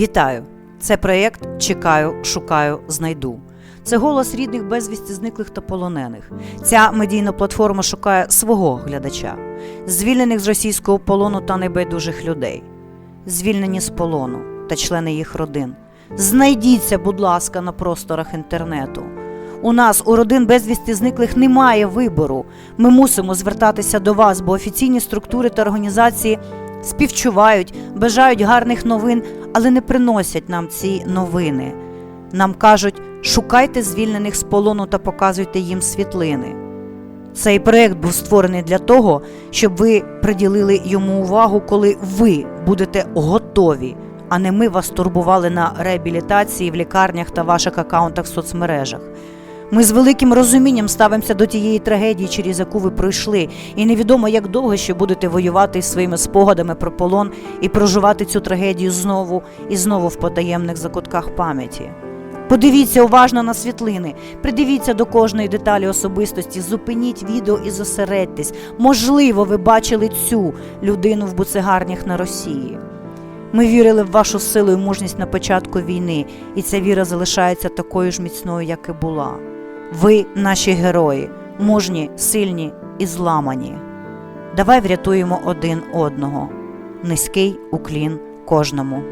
Вітаю! Це проєкт Чекаю, шукаю, знайду. Це голос рідних безвісті зниклих та полонених. Ця медійна платформа шукає свого глядача, звільнених з російського полону та небайдужих людей, звільнені з полону та члени їх родин. Знайдіться, будь ласка, на просторах інтернету. У нас, у родин безвісті зниклих, немає вибору. Ми мусимо звертатися до вас, бо офіційні структури та організації співчувають, бажають гарних новин, але не приносять нам ці новини. Нам кажуть, шукайте звільнених з полону та показуйте їм світлини. Цей проект був створений для того, щоб ви приділили йому увагу, коли ви будете готові, а не ми вас турбували на реабілітації в лікарнях та ваших акаунтах в соцмережах. Ми з великим розумінням ставимося до тієї трагедії, через яку ви пройшли, і невідомо, як довго ще будете воювати із своїми спогадами про полон і проживати цю трагедію знову і знову в потаємних закутках пам'яті. Подивіться уважно на світлини, придивіться до кожної деталі особистості, зупиніть відео і зосередьтесь. Можливо, ви бачили цю людину в буцегарнях на Росії. Ми вірили в вашу силу і мужність на початку війни, і ця віра залишається такою ж міцною, як і була. Ви наші герої, мужні, сильні і зламані. Давай врятуємо один одного. Низький уклін кожному.